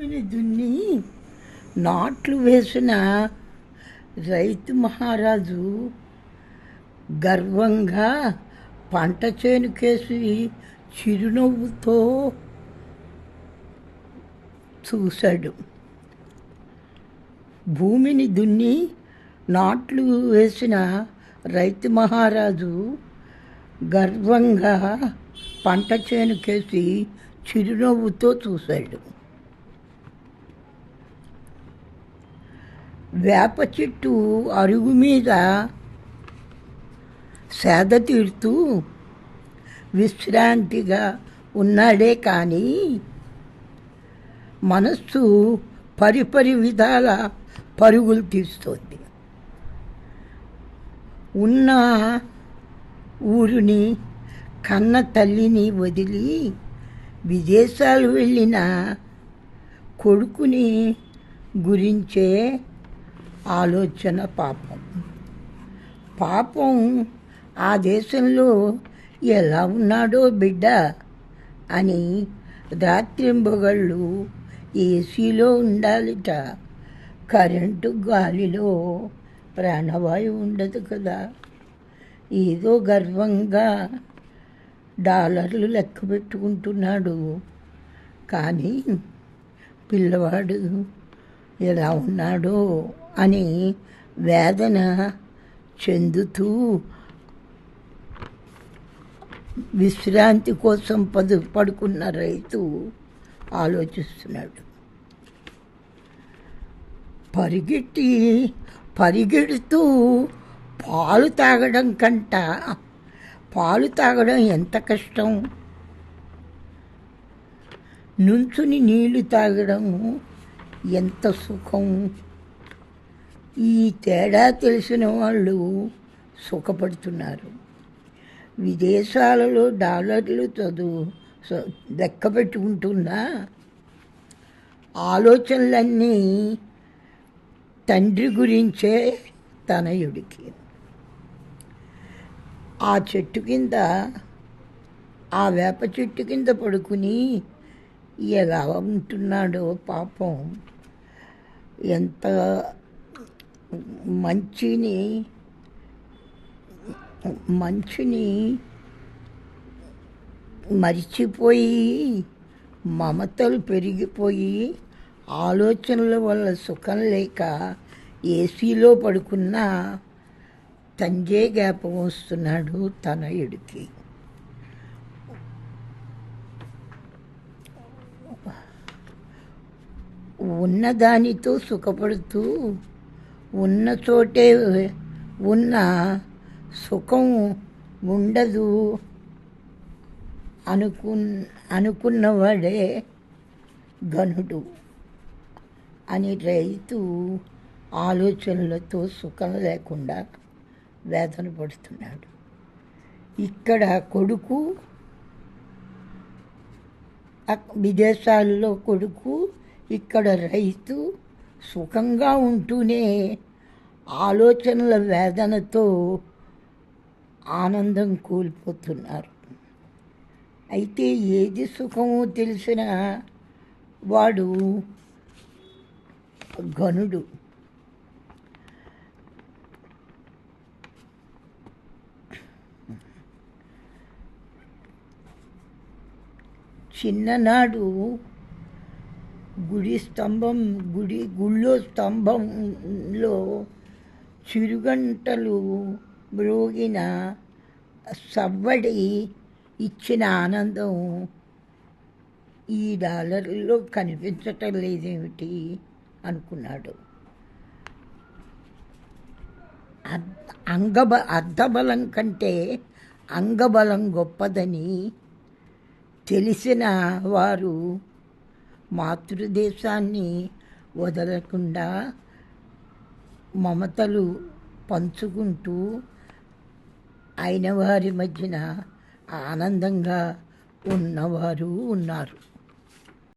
భూమిని దున్ని నాట్లు వేసిన రైతు మహారాజు గర్వంగా పంట చేనుకేసి చిరునవ్వుతో చూశాడు. భూమిని దున్ని నాట్లు వేసిన రైతు మహారాజు గర్వంగా పంట చేనుకేసి చిరునవ్వుతో చూశాడు. వేప చెట్టు అరుగు మీద సేద తీరుతూ విశ్రాంతిగా ఉన్నాడే కానీ మనస్సు పరిపరి విధాల పరుగులు తీస్తోంది ఉన్న ఊరిని కన్న తల్లిని వదిలి విదేశాలు వెళ్ళిన కొడుకుని గురించే ఆలోచన పాపం. పాపం ఆ దేశంలో ఎలా ఉన్నాడో బిడ్డ అని రాత్రింబగళ్ళు ఏసీలో ఉండాలిట. కరెంటు గాలిలో ప్రాణవాయువు ఉండదు కదా. ఏదో గర్వంగా డాలర్లు లెక్క పెట్టుకుంటున్నాడు. కానీ పిల్లవాడు ఎలా ఉన్నాడో అని వేదన చెందుతూ విశ్రాంతి కోసం పదు పడుకున్న రైతు ఆలోచిస్తున్నాడు. పరిగెట్టి పరిగెడుతూ పాలు తాగడం కంట పాలు తాగడం ఎంత కష్టం? నుంచుని నీళ్ళు తాగడం ఎంత సుఖం? ఈ తేడా తెలిసిన వాళ్ళు సుఖపడుతున్నారు. విదేశాలలో డాలర్లు చదువు లెక్క పెట్టుకుంటున్నా ఆలోచనలన్నీ తండ్రి గురించే తనయుడికి. ఆ చెట్టు కింద ఆ వేప చెట్టు కింద పడుకుని ఎలా ఉంటున్నాడో పాపం. ఎంత మంచిని మంచిని మరిచిపోయి మమతలు పెరిగిపోయి ఆలోచనల వల్ల సుఖం లేక ఏసీలో పడుకున్న తంజే జ్ఞాపం వస్తున్నాడు తనయుడికి ఉన్నదానితో సుఖపడుతూ ఉన్న చోటే ఉన్న సుఖం ఉండదు. అనుకు అనుకున్నవాడే గనుడు అని రైతు ఆలోచనలతో సుఖం లేకుండా వేదన పడుతున్నాడు. ఇక్కడ కొడుకు విదేశాల్లో కొడుకు ఇక్కడ రైతు సుఖంగా ఉంటూనే ఆలోచనల వేదనతో ఆనందం కోల్పోతున్నారు. అయితే ఏది సుఖమో తెలిసిన వాడు ఘనుడు. చిన్ననాడు గుడి స్తంభం గుడి గుళ్ళో స్తంభంలో చిరుగంటలు మ్రోగిన సవ్వడి ఇచ్చిన ఆనందం ఈ డాలర్లో కనిపించటం లేదేమిటి అనుకున్నాడు. అంగబ అర్ధబలం కంటే అంగబలం గొప్పదని తెలిసిన వారు మాతృదేశాన్ని వదలకుండా మమతలు పంచుకుంటూ అయిన వారి మధ్యన ఆనందంగా ఉన్నవారు ఉన్నారు.